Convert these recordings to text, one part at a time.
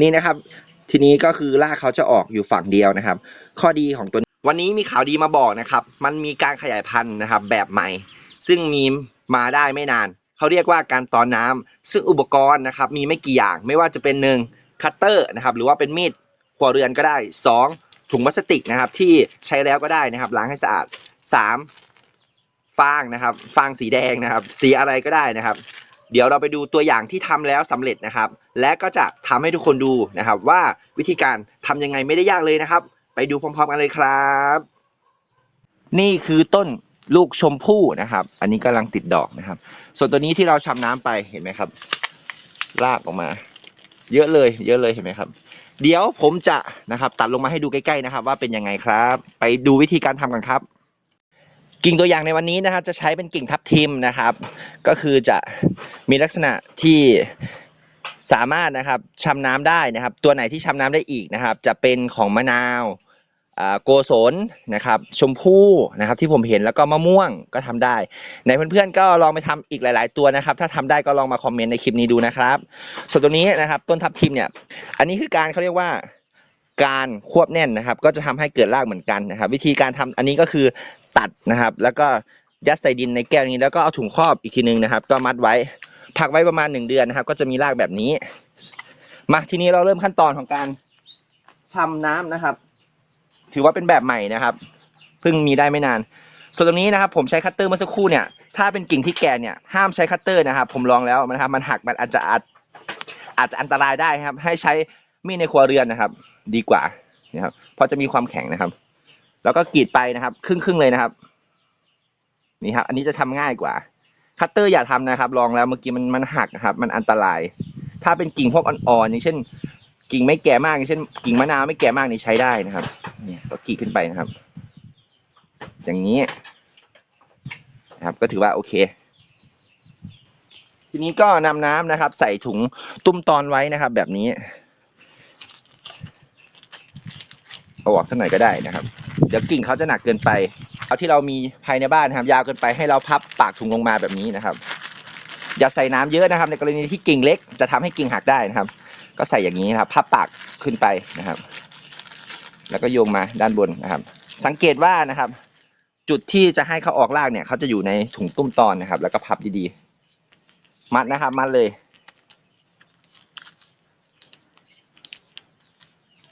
นี่นะครับ ทีนี้ก็คือรากเขาจะออกอยู่ฝั่งเดียวนะครับ ข้อดีของตัววันนี้มีข่าวดีมาบอกนะครับ มันมีการขยายพันธุ์นะครับ แบบใหม่ ซึ่งมีมาได้ไม่นาน เขาเรียกว่าการตอนน้ำซึ่งอุปกรณ์นะครับมีไม่กี่อย่าง ไม่ว่าจะเป็นหนึ่งคัตเตอร์นะครับ หรือว่าเป็นมีดครัวเรือนก็ได้สองถุงพลาสติกนะครับ ที่ใช้แล้วก็ได้นะครับ ล้างให้สะอาดสามฟางนะครับ ฟางสีแดงนะครับ สีอะไรก็ได้นะครับ เดี๋ยวเราไปดูตัวอย่างที่ทำแล้วสำเร็จนะครับ และก็จะทำให้ทุกคนดูนะครับ ว่าวิธีการทำยังไงไม่ได้ยากเลยนะครับ ไปดูพร้อมๆกันเลยครับ นี่คือต้นลูกชมพู่นะครับ อันนี้กำลังติดดอกนะครับ ส่วนตัวนี้ที่เราชำน้ำไปเห็นไหมครับลากออกมา เยอะเลย เยอะเลยเห็นไหมครับ เดี๋ยวผมจะนะครับ ตัดลงมาให้ดูใกล้ๆนะครับ ว่าเป็นยังไงครับ ไปดูวิธีการทำกันครับ กิ่งตัวอย่างในวันนี้นะครับจะใช้เป็นกิ่งทับทิมนะครับ ก็คือจะมีลักษณะที่สามารถนะครับชำน้ำได้นะครับ ตัวไหนที่ชำน้ำได้อีกนะครับ จะเป็นของมะนาวอ่าโกศลนะครับ ชมพู่นะครับ ที่ผมเห็นแล้วก็มะม่วงก็ทำได้ในเพื่อนๆก็ลองไปทำอีกหลาย ๆ ตัวนะครับ ถ้าทำได้ก็ลองมาคอมเมนต์ในคลิปนี้ดูนะครับ ส่วนตัวนี้นะครับ ต้นทับทิมเนี่ย อันนี้คือการเขาเรียกว่าการควบแน่นนะครับ ก็จะทำให้เกิดรากเหมือนกันนะครับ วิธีการทำอันนี้ก็คือ ตัดนะครับ แล้วก็ยัดใส่ดินในแก้วนี้แล้วก็เอาถุงครอบอีกทีนึงนะครับ ก็มัดไว้พักไว้ประมาณหนึ่งเดือนนะครับ ก็จะมีรากแบบนี้ มาทีนี้เราเริ่มขั้นตอนของการชำน้ำนะครับ ถือว่าเป็นแบบใหม่นะครับเพิ่งมีได้ไม่นาน ส่วนตรงนี้นะครับ ผมใช้คัตเตอร์เมื่อสักครู่เนี่ยถ้าเป็นกิ่งที่แก่เนี่ยห้ามใช้คัตเตอร์นะครับ ผมลองแล้วนะครับ มันหักมันอาจจะอาจอาจจะอันตรายได้ครับ ให้ใช้มีดในครัวเรือนนะครับ ดีกว่านะครับเพราะจะมีความแข็งนะครับ แล้วก็กรีดไปนะครับ ครึ่งครึ่งเลยนะครับ นี่ครับ อันนี้จะทำง่ายกว่า คัตเตอร์อย่าทำนะครับ ลองแล้วเมื่อกี้มันมันหักนะครับ มันอันตราย ถ้าเป็นกิ่งพวกอ่อนๆอย่างเช่น กิ่งไม่แก่มากอย่างเช่น กิ่งมะนาวไม่แก่มากนี่ใช้ได้นะครับ เนี่ยก็กรีดขึ้นไปนะครับ อย่างนี้นะครับ ก็ถือว่าโอเค ทีนี้ก็นำน้ำนะครับ ใส่ถุงตุ้มตอนไว้นะครับ แบบนี้เอาออกสักหน่อยก็ได้นะครับ เดี๋ยวกิ่งเขาจะหนักเกินไป เอาที่เรามีภายในบ้านนะครับยาวเกินไปให้เราพับปากถุงลงมาแบบนี้นะครับ อย่าใส่น้ำเยอะนะครับ ในกรณีที่กิ่งเล็กจะทำให้กิ่งหักได้นะครับ ก็ใส่อย่างนี้นะครับพับปากขึ้นไปนะครับ แล้วก็โยงมาด้านบนนะครับ สังเกตว่านะครับ จุดที่จะให้เขาออกรากเนี่ยเขาจะอยู่ในถุงตุ้มตอนนะครับ แล้วก็พับดีๆ มัดนะครับ มัดเลย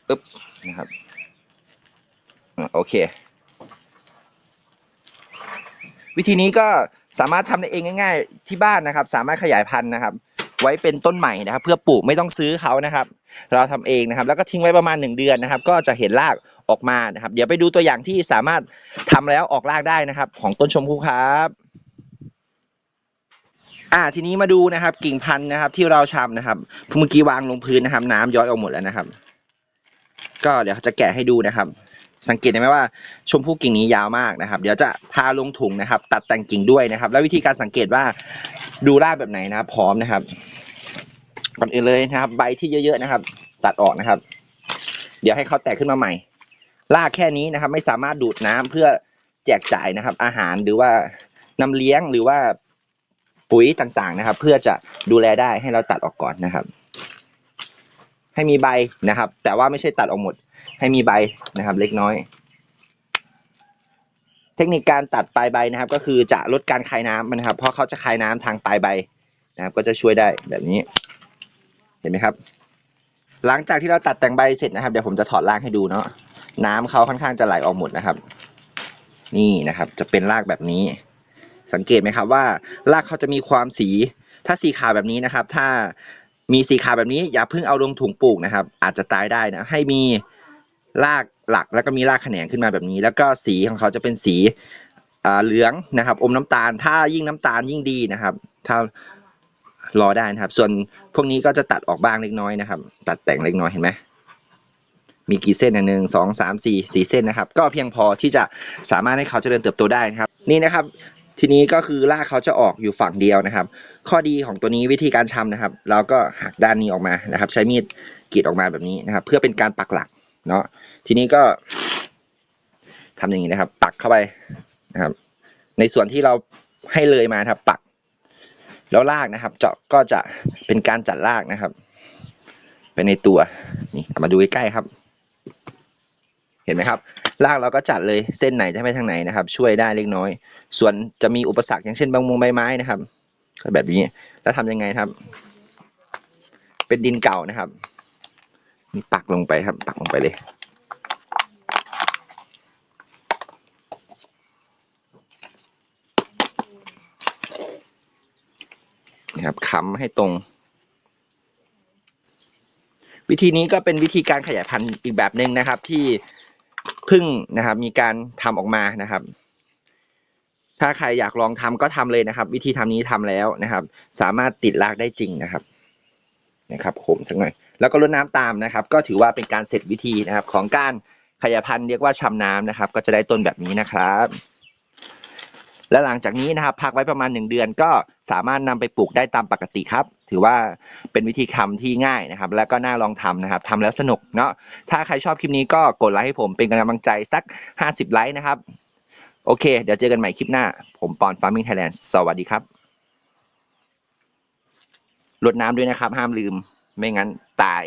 ปึ๊บนะครับ โอเค วิธีนี้ก็สามารถทำได้เองง่าย ๆ ที่บ้านนะครับ สามารถขยายพันธุ์นะครับ ไว้เป็นต้นใหม่นะครับ เพื่อปลูกไม่ต้องซื้อเขานะครับ เราทำเองนะครับ แล้วก็ทิ้งไว้ประมาณหนึ่งเดือนนะครับ ก็จะเห็นรากออกมานะครับ เดี๋ยวไปดูตัวอย่างที่สามารถทำแล้วออกรากได้นะครับ ของต้นชมพู่ครับอ่าทีนี้มาดูนะครับ กิ่งพันธุ์นะครับ ที่เราชำนะครับเมื่อกี้วางลงพื้นนะครับ น้ำย้อยออกหมดแล้วนะครับ ก็เดี๋ยวจะแกะให้ดูนะครับ สังเกตได้ไหมว่าชมพู่กิ่งนี้ยาวมากนะครับ เดี๋ยวจะพาลงถุงนะครับ ตัดแต่งกิ่งด้วยนะครับ แล้ววิธีการสังเกตว่าดูรากแบบไหนนะครับ พร้อมนะครับก่อนอื่นเลยนะครับ ใบที่เยอะๆนะครับ ตัดออกนะครับ เดี๋ยวให้เขาแตกขึ้นมาใหม่รากแค่นี้นะครับ ไม่สามารถดูดน้ำเพื่อแจกจ่ายนะครับ อาหารหรือว่าน้ำเลี้ยงหรือว่าปุ๋ยต่างๆนะครับ เพื่อจะดูแลได้ให้เราตัดออกก่อนนะครับ ให้มีใบนะครับ แต่ว่าไม่ใช่ตัดออกหมด ให้มีใบนะครับ เล็กน้อย เทคนิคการตัดปลายใบนะครับ ก็คือจะลดการคายน้ำนะครับ เพราะเขาจะคายน้ำทางปลายใบนะครับ ก็จะช่วยได้แบบนี้ เห็นไหมครับ หลังจากที่เราตัดแต่งใบเสร็จนะครับเดี๋ยวผมจะถอดรากให้ดูเนาะน้ำเขาค่อนข้างจะไหลออกหมดนะครับ นี่นะครับ จะเป็นรากแบบนี้ สังเกตไหมครับว่ารากเขาจะมีความสี ถ้าสีขาวแบบนี้นะครับ ถ้ามีสีขาวแบบนี้อย่าเพิ่งเอาลงถุงปลูกนะครับ อาจจะตายได้นะ ให้มี รากหลักแล้วก็มีรากแขนงขึ้นมาแบบนี้ แล้วก็สีของเขาจะเป็นสีเหลืองนะครับอมน้ำตาล ถ้ายิ่งน้ำตาลยิ่งดีนะครับ ถ้ารอได้นะครับ ส่วนพวกนี้ก็จะตัดออกบ้างเล็กน้อยนะครับ ตัดแต่งเล็กน้อยเห็นไหมมีกี่เส้นนะหนึ่งสองสามสี่สี่เส้นนะครับ ก็เพียงพอที่จะสามารถให้เขาเจริญเติบโตได้นะครับ นี่นะครับ ทีนี้ก็คือรากเขาจะออกอยู่ฝั่งเดียวนะครับ ข้อดีของตัวนี้วิธีการชำนะครับ เราก็หักด้านนี้ออกมานะครับ ใช้มีดกรีดออกมาแบบนี้นะครับ เพื่อเป็นการปักหลัก เนาะทีนี้ก็ทำอย่างนี้นะครับ ปักเข้าไปนะครับ ในส่วนที่เราให้เลยมาครับ ปัก แล้วรากนะครับ เจาะก็จะเป็นการจัดรากนะครับ ไปในตัวนี่มาดูใกล้ๆครับ เห็นไหมครับรากเราก็จัดเลยเส้นไหนจะไปทางไหนนะครับ ช่วยได้เล็กน้อย ส่วนจะมีอุปสรรคอย่างเช่นบางมงใบไม้นะครับก็แบบนี้แล้วทำยังไงครับ เป็นดินเก่านะครับ นี่ปักลงไปครับ ปักลงไปเลย นะครับค้ำให้ตรง วิธีนี้ก็เป็นวิธีการขยายพันธุ์อีกแบบหนึ่งนะครับ ที่พึ่งนะครับ มีการทำออกมานะครับ ถ้าใครอยากลองทำก็ทำเลยนะครับ วิธีทำนี้ทำแล้วนะครับ สามารถติดรากได้จริงนะครับ นะครับขมสักหน่อย แล้วก็รดน้ำตามนะครับ ก็ถือว่าเป็นการเสร็จวิธีนะครับ ของการขยายพันธุ์เรียกว่าชำน้ำนะครับ ก็จะได้ต้นแบบนี้นะครับ และหลังจากนี้นะครับ พักไว้ประมาณ 1 เดือนก็สามารถนำไปปลูกได้ตามปกติครับ ถือว่าเป็นวิธีทำที่ง่ายนะครับ และก็น่าลองทำนะครับทำแล้วสนุกเนาะถ้าใครชอบคลิปนี้ก็กดไลค์ให้ผมเป็นกำลังใจสัก 50 ไลค์นะครับ โอเค เดี๋ยวเจอกันใหม่คลิปหน้า ผมปอน Farming Thailand สวัสดีครับ รดน้ำด้วยนะครับ ห้ามลืม ไม่งั้นตาย